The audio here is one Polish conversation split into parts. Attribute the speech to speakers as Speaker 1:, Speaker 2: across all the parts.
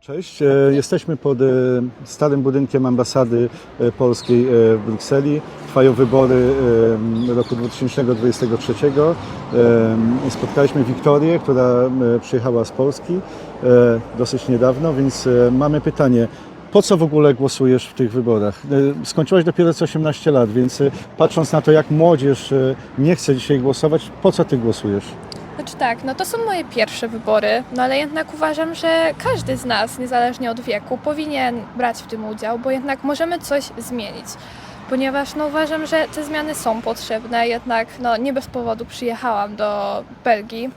Speaker 1: Cześć, e, jesteśmy pod e, starym budynkiem ambasady e, polskiej w Brukseli. Trwają wybory roku 2023. E, Spotkaliśmy Wiktorię, która przyjechała z Polski dosyć niedawno, więc mamy pytanie. Po co w ogóle głosujesz w tych wyborach? Skończyłaś dopiero co 18 lat, więc patrząc na to, jak młodzież nie chce dzisiaj głosować, po co ty głosujesz?
Speaker 2: Znaczy tak, no to są moje pierwsze wybory, no ale jednak uważam, że każdy z nas, niezależnie od wieku, powinien brać w tym udział, bo jednak możemy coś zmienić. Ponieważ no, uważam, że te zmiany są potrzebne, jednak no, nie bez powodu przyjechałam do Belgii.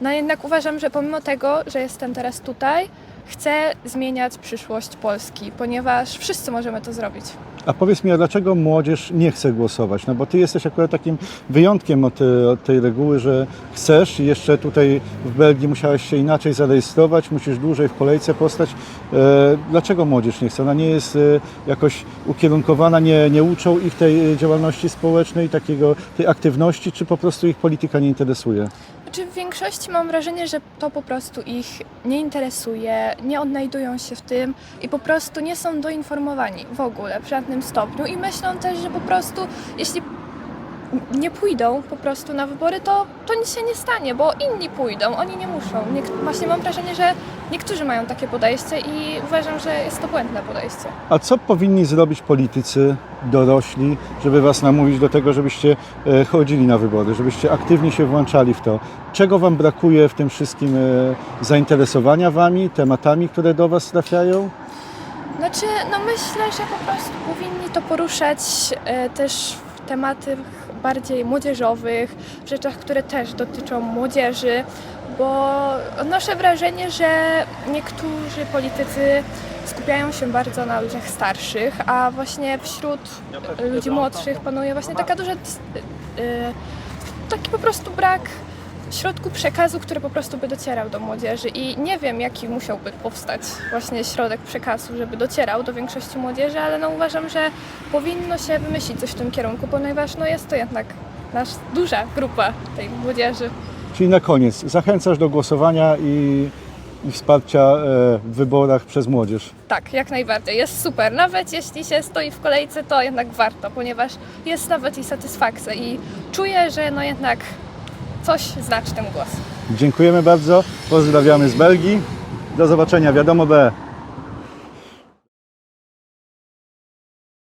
Speaker 2: No jednak uważam, że pomimo tego, że jestem teraz tutaj, chcę zmieniać przyszłość Polski, ponieważ wszyscy możemy to zrobić.
Speaker 1: A powiedz mi, a dlaczego młodzież nie chce głosować? No bo ty jesteś akurat takim wyjątkiem od, e, od tej reguły, że chcesz i jeszcze tutaj w Belgii musiałeś się inaczej zarejestrować, musisz dłużej w kolejce postać. E, dlaczego młodzież nie chce? Ona nie jest e, jakoś ukierunkowana, nie, nie uczą ich tej e, działalności społecznej, takiego, tej aktywności, czy po prostu ich polityka nie interesuje?
Speaker 2: Znaczy w większości mam wrażenie, że to po prostu ich nie interesuje, nie odnajdują się w tym i po prostu nie są doinformowani w ogóle w żadnym stopniu i myślą też, że po prostu jeśli nie pójdą po prostu na wybory, to, to nic się nie stanie, bo inni pójdą, oni nie muszą. Niek- właśnie mam wrażenie, że niektórzy mają takie podejście i uważam, że jest to błędne podejście.
Speaker 1: A co powinni zrobić politycy, dorośli, żeby was namówić do tego, żebyście e, chodzili na wybory, żebyście aktywnie się włączali w to? Czego wam brakuje w tym wszystkim e, zainteresowania wami, tematami, które do was trafiają?
Speaker 2: Znaczy, no myślę, że po prostu powinni to poruszać e, też w tematach bardziej młodzieżowych, w rzeczach, które też dotyczą młodzieży, bo odnoszę wrażenie, że niektórzy politycy skupiają się bardzo na ludziach starszych, a właśnie wśród ludzi młodszych panuje właśnie taka duża, dis- e, taki po prostu brak środku przekazu, który po prostu by docierał do młodzieży i nie wiem jaki musiałby powstać właśnie środek przekazu, żeby docierał do większości młodzieży, ale no uważam, że powinno się wymyślić coś w tym kierunku, ponieważ no jest to jednak nasz duża grupa tej młodzieży.
Speaker 1: Czyli na koniec, zachęcasz do głosowania i, i wsparcia e, w wyborach przez młodzież.
Speaker 2: Tak, jak najbardziej. Jest super. Nawet jeśli się stoi w kolejce, to jednak warto, ponieważ jest nawet i satysfakcja i czuję, że no jednak coś znaczy ten głos.
Speaker 1: Dziękujemy bardzo, pozdrawiamy z Belgii. Do zobaczenia, wiadomo B.